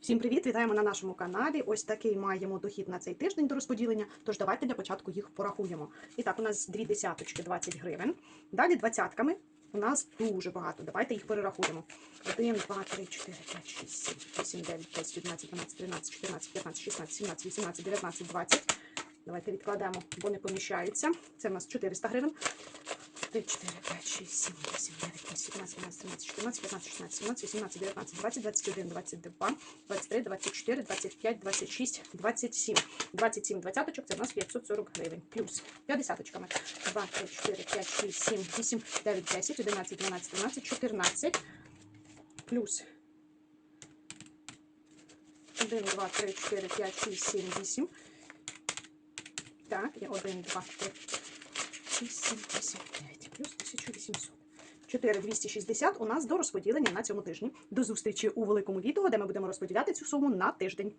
Всім привіт! Вітаємо на нашому каналі. Ось такий маємо дохід на цей тиждень до розподілення. Тож давайте для початку їх порахуємо. І так, у нас дві десяточки 20 гривень. Далі двадцятками у нас дуже багато. Давайте їх перерахуємо. 1, 2, 3, 4, 5, 6, 7, 8, 9, 10, 11, 12, 13, 14, 15, 16, 17, 18, 19, 20. Давайте відкладемо, бо не поміщаються. Це у нас 400 гривень. 3, 4, 5, 6, 7, 8, 9, 10, 11, 12, 13, 14, 15, 16, 17, 18, 19, 20, 21, 22, 23, 24, 25, 26, 27. 27 двадцяточок, це у нас 540 гривень. Плюс 50 2, 3, 4, 5, 6, 7, 8, 9, 10, 11, 12, 13, 14. Плюс 1, 2, 3, 4, 5, 6, 7, 8. Так, і 1, 2, 3, 6, 7, 8, 9, плюс 1800. 4260 у нас до розподілення на цьому тижні. До зустрічі у великому відео, де ми будемо розподіляти цю суму на тиждень.